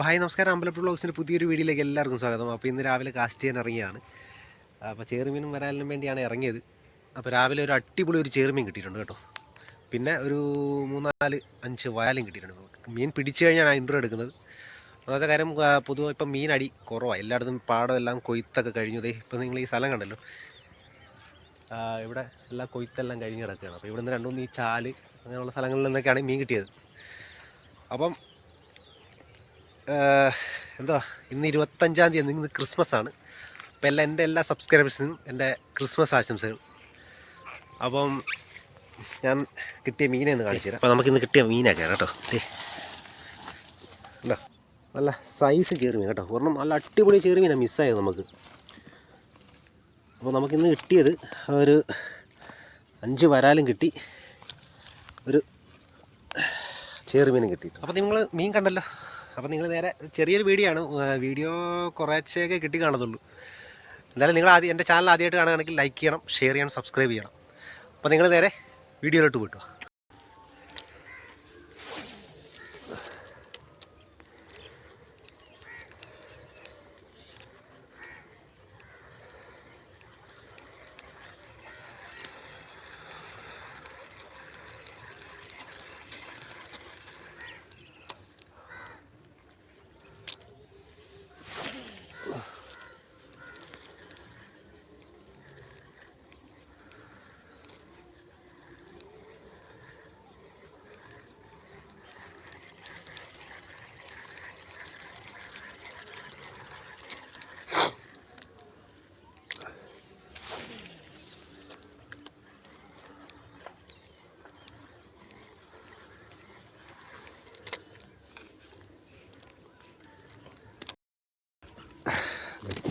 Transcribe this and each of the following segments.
അപ്പോൾ ഹായ് നമസ്കാരം അമ്പലപ്പുഴ ബ്ലോഗ്സിന്റെ പുതിയൊരു വീഡിയോയിലേക്ക് എല്ലാവർക്കും സ്വാഗതം. അപ്പോൾ ഇന്ന് രാവിലെ കാസ്റ്റ് ചെയ്യാൻ ഇറങ്ങിയാണ്. അപ്പോൾ ചേറുമീനും വരാലിനും വേണ്ടിയാണ് ഇറങ്ങിയത്. അപ്പോൾ രാവിലെ ഒരു അടിപൊളി ഒരു ചേറുമീൻ കിട്ടിയിട്ടുണ്ട് കേട്ടോ. പിന്നെ ഒരു മൂന്നാൽ അഞ്ച് വയാലും കിട്ടിയിട്ടുണ്ട്. മീൻ പിടിച്ചു കഴിഞ്ഞാണ് ഇൻട്രോ എടുക്കുന്നത്. അതായത് കാര്യം പൊതുവെ ഇപ്പം മീൻ അടി കുറവാണ്. എല്ലായിടത്തും പാടം എല്ലാം കൊയ്ത്തൊക്കെ കഴിഞ്ഞു. ദേ ഇപ്പം നിങ്ങൾ ഈ സ്ഥലം കണ്ടല്ലോ. ഇവിടെ എല്ലാ കൊയ്ത്തെല്ലാം കഴിഞ്ഞ് കിടക്കുകയാണ്. അപ്പോൾ ഇവിടുന്ന് രണ്ടു മൂന്ന് ഈ ചാൽ അങ്ങനെയുള്ള സ്ഥലങ്ങളിൽ നിന്നൊക്കെയാണ് മീൻ കിട്ടിയത്. അപ്പം എന്താ ഇന്ന് ഇരുപത്തഞ്ചാം തീയതി ഇന്ന് ക്രിസ്മസ് ആണ്. അപ്പം എല്ലാ എന്റെ എല്ലാ സബ്സ്ക്രൈബേഴ്സിനും എന്റെ ക്രിസ്മസ് ആശംസകൾ. അപ്പം ഞാൻ കിട്ടിയ മീനെ ഒന്ന് കാണിച്ചു തരാം. അപ്പം നമുക്കിന്ന് കിട്ടിയ മീനൊക്കെയാണ് കേട്ടോ. ഉണ്ടോ നല്ല സൈസ് ചെറുമീൻ കേട്ടോ. ഒരെണ്ണം നല്ല അടിപൊളി ചേർമീനാണ് മിസ്സായത് നമുക്ക്. അപ്പോൾ നമുക്കിന്ന് കിട്ടിയത് ഒരു അഞ്ച് വരാലും കിട്ടി. ഒരു ചെറുമീനും കിട്ടി അപ്പോൾ നിങ്ങൾ മീൻ കണ്ടല്ലോ. അപ്പോൾ നിങ്ങൾ നേരെ ചെറിയൊരു വീഡിയോ ആണ്. വീഡിയോ കുറച്ചൊക്കെ കിട്ടി കാണുന്നുള്ളൂ. എന്തായാലും നിങ്ങൾ ആദ്യം എന്റെ ചാനൽ ആദ്യമായിട്ട് കാണുകയാണെങ്കിൽ ലൈക്ക് ചെയ്യണം ഷെയർ ചെയ്യണം സബ്സ്ക്രൈബ് ചെയ്യണം. അപ്പോൾ നിങ്ങൾ നേരെ വീഡിയോയിലോട്ട് പോയിട്ടു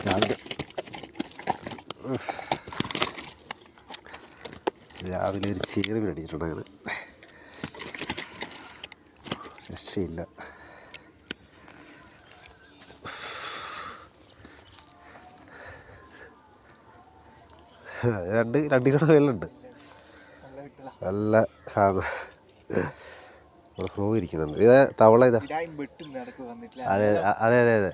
രാവിലെ രാവിലെ ഒരു ചീറുമീൻ മേടിച്ചിട്ടുണ്ട് അങ്ങനെ. രക്ഷയില്ല. രണ്ട് രണ്ട് കിലോ വെള്ളമുണ്ട് നല്ല സാധനം. ഫ്ലോ ഇരിക്കുന്നുണ്ട്. ഇത് തവള ഇതാ. അതെ അതെ അതെ അതെ.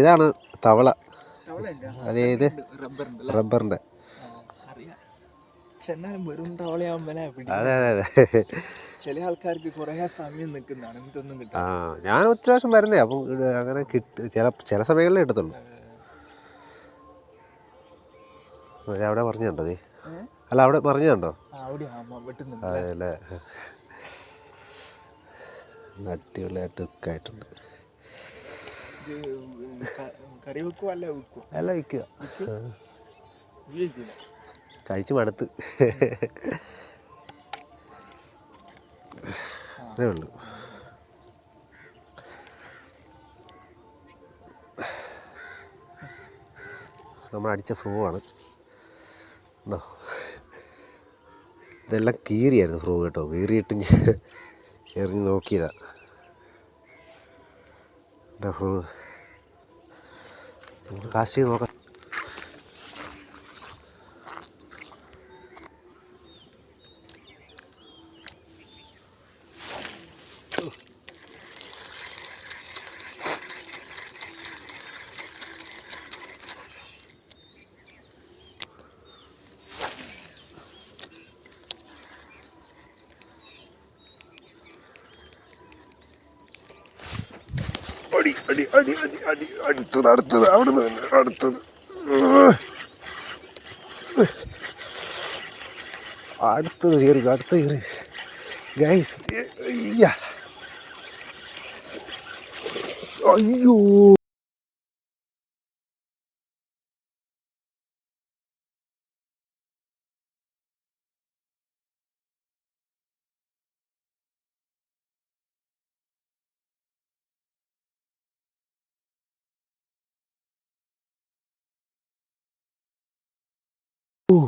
ഇതാണ് തവള. അതെ ഇത് റബ്ബറിന്റെ പക്ഷെ എന്നാലും വെറും തവളയാവുമ്പല അതെ അതെ അതെ. ചില ആൾക്കാർക്ക് കുറേ സമയം നിൽക്കുന്നതാണ് എന്തൊന്നും കിട്ടും ആ ഞാൻ ഒത്തിരി പ്രാവശ്യം വരുന്നേ അപ്പം അങ്ങനെ കിട്ട ചില ചില സമയങ്ങളിലേ കിട്ടത്തുള്ളൂ. അതെ, അവിടെ പറഞ്ഞു കണ്ടോ ദേ അല്ല അവിടെ പറഞ്ഞു കണ്ടോ? അവിടെ ആമ വെട്ടുന്നുണ്ട്. അതെ അല്ലേ? അടിപൊളിയായിട്ട് ഉക്കായിട്ടുണ്ട് കറി വെക്കുക അല്ല വിൽക്കുക അല്ല വിൽക്കുക ഉപയോഗിക്കൂല. കഴിച്ചു മടുത്ത്. അതേ ഉള്ളൂ. നമ്മൾ അടിച്ച ഫ്രൂ ആണ്. ഉണ്ടോ? ഇതെല്ലാം കീറിയായിരുന്നു ഫ്രൂ കേട്ടോ. കീറിയിട്ട് എറിഞ്ഞ് നോക്കിയതാ. ഫ്രൂ. നമുക്ക് കാശ് നോക്കാം. അടി അടി അടി അടി. അടി അടുത്തത് അടുത്തത്. അവിടുന്ന് തന്നെ. അടുത്തത്. അടുത്തത് കയറി അടുത്ത കയറി. ഗൈസ് അയ്യ. ശോ.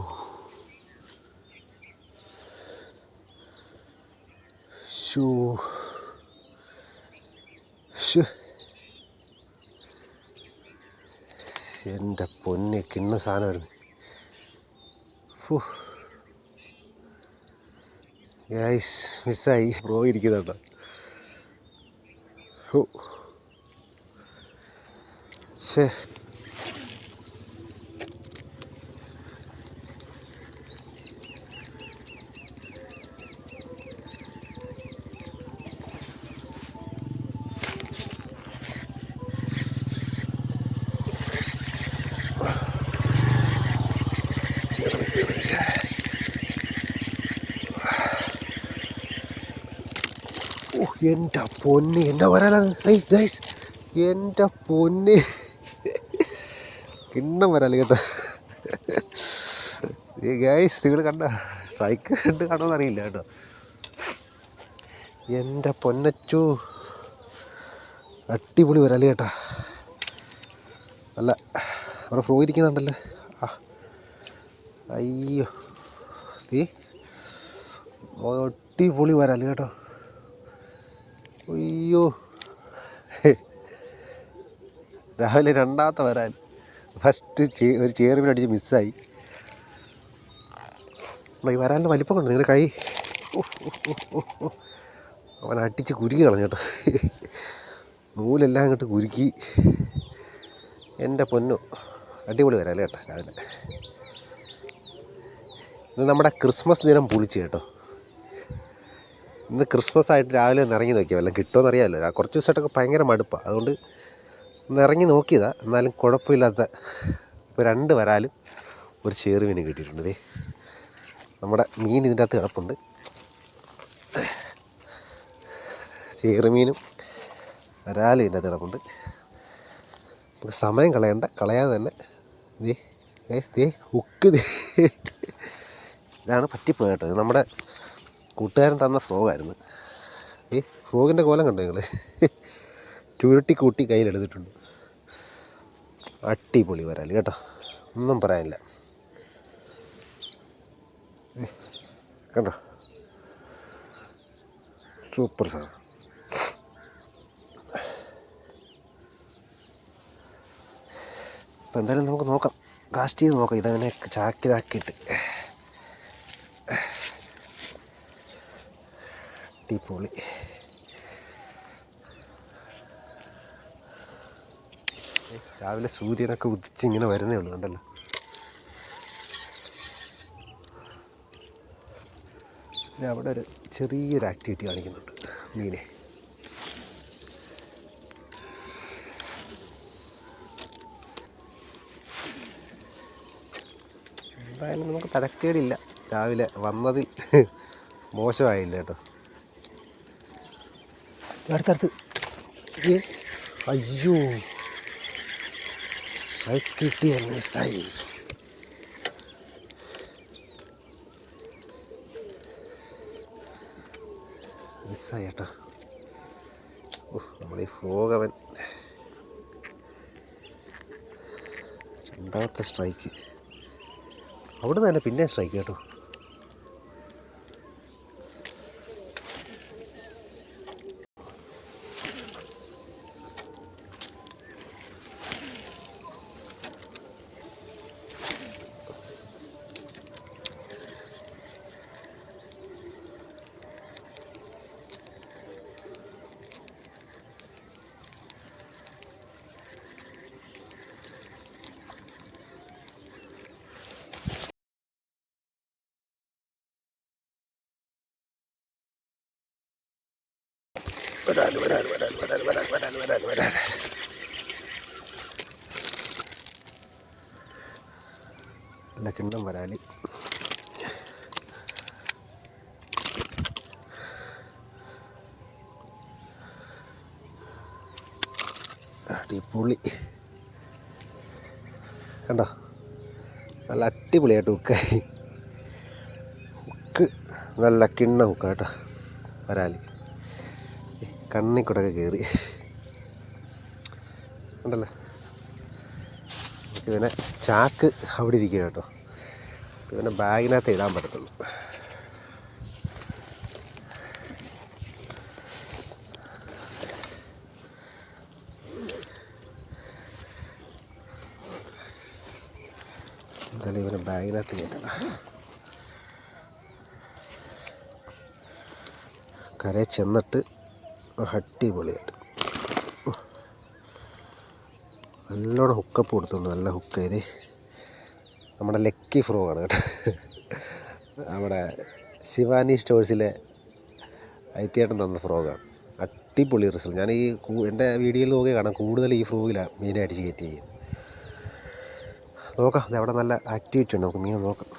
ശ്ശ്. എന്റെ പൊന്നെ കിണ്ണ സാധനമായിരുന്നു. മിസ്സായി. ബ്രോ ഇരിക്കുന്നുണ്ടോ. ഹോ. ശേ എന്റെ പൊന്ന് വരാനാണ് ഏയ് ഗൈസ് എന്റെ പൊന്ന് കിണ്ണം വരാൽ കേട്ടോ ഈ ഗൈസ് നിങ്ങൾ കണ്ട സ്ട്രൈക്ക് കണ്ട് കാണുമെന്ന് കേട്ടോ. എന്റെ പൊന്നച്ചു അടിപൊളി വരാൽ കേട്ടാ. അല്ല അവിടെ ഫ്രോ ഇരിക്കുന്നുണ്ടല്ലോ. ആ. അയ്യോ. തീ അടിപൊളി വരാൽ കേട്ടോ. അയ്യോ. രാവിലെ രണ്ടാമത്തെ വരാൻ ഫസ്റ്റ് ഒരു ചേറുമീൻ അടിച്ച് മിസ്സായി ഈ വരാലിന്റെ വലിപ്പം കൊണ്ട് നിങ്ങളുടെ കൈ. അവൻ അടിച്ച് കുരുക്കി കളഞ്ഞു കേട്ടോ. നൂലെല്ലാം അങ്ങോട്ട് കുരുക്കി. എന്റെ പൊന്നു. അടിപൊളി വരാല്ലേ കേട്ടോ രാവിലെ. ഇത് നമ്മുടെ ക്രിസ്മസ് ദിനം പൊളിച്ച് കേട്ടോ. ഇന്ന് ക്രിസ്മസ് ആയിട്ട് രാവിലെ ഒന്ന് ഇറങ്ങി നോക്കിയാൽ വല്ലതും കിട്ടുമെന്ന് അറിയാമല്ലോ കുറച്ച് ദിവസമായിട്ടൊക്കെ ഭയങ്കര മടുപ്പാണ് അതുകൊണ്ട് ഒന്ന് ഇറങ്ങി നോക്കിയതാണ് എന്നാലും കുഴപ്പമില്ലാത്ത ഇപ്പോൾ രണ്ട് വരാലും ഒരു ചേറുമീനും കിട്ടിയിട്ടുണ്ട്. ഇതേ നമ്മുടെ മീൻ ഇതിന്റെ അകത്ത് കിടപ്പുണ്ട്. ചേറുമീനും വരാലും ഇതിന്റെ അകത്ത് കിടപ്പുണ്ട്. നമുക്ക് സമയം കളയണ്ട കളയാതെ തന്നെ. ദേ ദേ ഉക്ക് ദേ. ഇതാണ് പറ്റിപ്പോയി കേട്ടോ. നമ്മുടെ കൂട്ടുകാരൻ തന്ന ഫ്രോഗായിരുന്നു ഈ ഫ്രോഗിന്റെ കോലം കണ്ടോ നിങ്ങൾ ചുരുട്ടി കൂട്ടി കയ്യിലെടുത്തിട്ടുണ്ട് അടിപൊളി വരാൽ കേട്ടോ. ഒന്നും പറയാനില്ല. കണ്ടോ? സൂപ്പർ സാധനം. അപ്പം എന്തായാലും നമുക്ക് നോക്കാം. കാസ്റ്റ് ചെയ്ത് നോക്കാം. ഇതങ്ങനെ ചാക്കിലാക്കിയിട്ട് അടിപൊളി. രാവിലെ സൂര്യനൊക്കെ ഉദിച്ച് ഇങ്ങനെ വരുന്നേ ഉള്ളൂ കണ്ടല്ലോ. പിന്നെ അവിടെ ഒരു ചെറിയൊരു ആക്ടിവിറ്റി കാണിക്കുന്നുണ്ട് മീനെ. എന്തായാലും നമുക്ക് തരക്കേടില്ല രാവിലെ വന്നതിൽ മോശമായില്ല കേട്ടോ. അടുത്തടുത്ത്. അയ്യോ. സ്ട്രൈക്ക് കിട്ടിയെന്ന് സൈ മിസ്സായി കേട്ടോ. നമ്മുടെ ഈ രണ്ടാമത്തെ സ്ട്രൈക്ക്. അവിടെ തന്നെ പിന്നെ സ്ട്രൈക്ക് കേട്ടോ. വരാൻ വരാൻ വരാൻ വരാൻ വരാൻ വരാൻ വരാൻ വരാൻ. നല്ല കിണ്ണം അടിപൊളി. കണ്ടോ? നല്ല അടിപൊളിയായിട്ട് ഹുക്കായി ഹുക്ക് നല്ല കിണ്ണ ഉക്കാട്ടോ കേട്ടോ വരാൽ കണ്ണി കൂടെ കയറി ഉണ്ടല്ലോ ഇവനെ ചാക്ക് അവിടെ ഇരിക്കുക കേട്ടോ. പിന്നെ ബാഗിനകത്ത് ഇടാൻ പറ്റത്തുള്ളൂ. എന്തായാലും ഇവനെ ബാഗിനകത്ത് കയറ്റണം കരയിൽ ചെന്നിട്ട് അടിപൊളിയായിട്ട്. നല്ലോണം ഹുക്കപ്പ് കൊടുത്തുണ്ട് നല്ല ഹുക്ക് ചെയ്ത്. നമ്മുടെ ലക്കി ഫ്രോ ആണ് കേട്ടോ. നമ്മുടെ ശിവാനി സ്റ്റോഴ്സിലെ ഐത്തിയേട്ടൻ തന്ന ഫ്രോഗാണ് അടിപൊളി റിസൾട്ട് ഞാൻ ഈ എന്റെ വീഡിയോയിൽ നോക്കി കാണാം കൂടുതൽ ഈ ഫ്രോഗിലാണ് മീനായിട്ട് ചെയ്യുന്നത്. നോക്കാം അവിടെ നല്ല ആക്ടിവിറ്റി ഉണ്ട്. നമുക്ക് മീൻ നോക്കാം.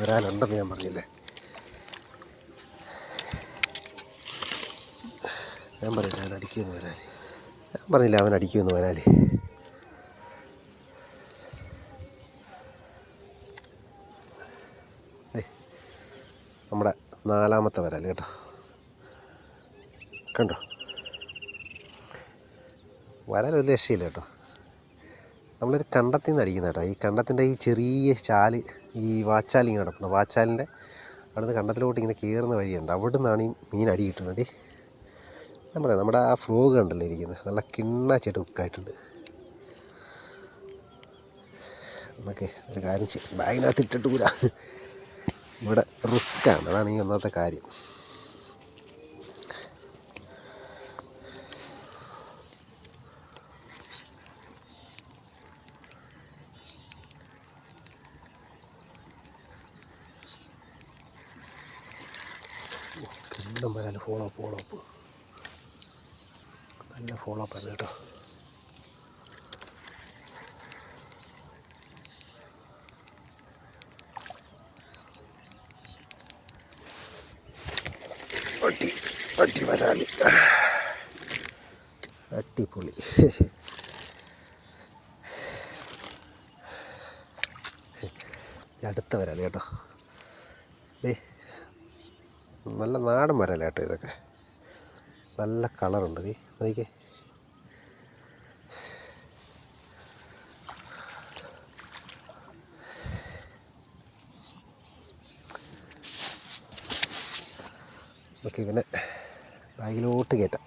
വരാനുണ്ടെന്ന് ഞാൻ പറഞ്ഞില്ലേ? ഞാൻ പറഞ്ഞില്ല അവൻ അടിക്കുമെന്ന് വരാൻ ഞാൻ പറഞ്ഞില്ല അവൻ അടിക്കുമെന്ന് വരാൻ നമ്മുടെ നാലാമത്തെ വരാൽ കേട്ടോ. കണ്ടോ? വരാൻ ഒരു രക്ഷയില്ല കേട്ടോ. നമ്മളൊരു കണ്ടത്തിൽ നിന്ന് അടിക്കുന്ന കേട്ടോ. ഈ കണ്ടത്തിന്റെ ഈ ചെറിയ ചാൽ ഈ വാച്ചാൽ ഇങ്ങനെ കിടക്കുന്നത് വാച്ചാലിന്റെ അവിടുന്ന് കണ്ടത്തിലോട്ട് ഇങ്ങനെ കയറുന്ന വഴിയുണ്ട്. അവിടെ നിന്നാണ് ഈ മീൻ അടി കിട്ടുന്നത്. നമ്മുടെ നമ്മുടെ ആ ഫ്രോഗ് കണ്ടല്ലേ ഇരിക്കുന്നത്? നല്ല കിണ്ണാച്ചായിട്ട് ചെടുക്കായിട്ടുണ്ട് നമുക്ക് ഒരു കാര്യം ചെയ്യും. ബാഗിനകത്ത് ഇട്ടിട്ട് കൂടാ. ഇവിടെ റിസ്ക്കാണ്. അതാണ് ഈ ഒന്നാമത്തെ കാര്യം. കിണ്ണം വരാൻ ഫോളോ അപ്പ് ഫോളോ അപ്പ് നല്ല ഫോളോ അപ്പ് ആയിരുന്നു കേട്ടോ. അടി അടി വരാൻ. അടിപൊളി. ഈ അടുത്ത വരാൻ കേട്ടോ. ഏ നല്ല നാടൻ മരമല്ല കേട്ടോ ഇതൊക്കെ? നല്ല കളറുണ്ട് നീ നോക്കിക്കേ. നമുക്ക് ഇവനെ ബാഗിലോട്ട് കയറ്റാം.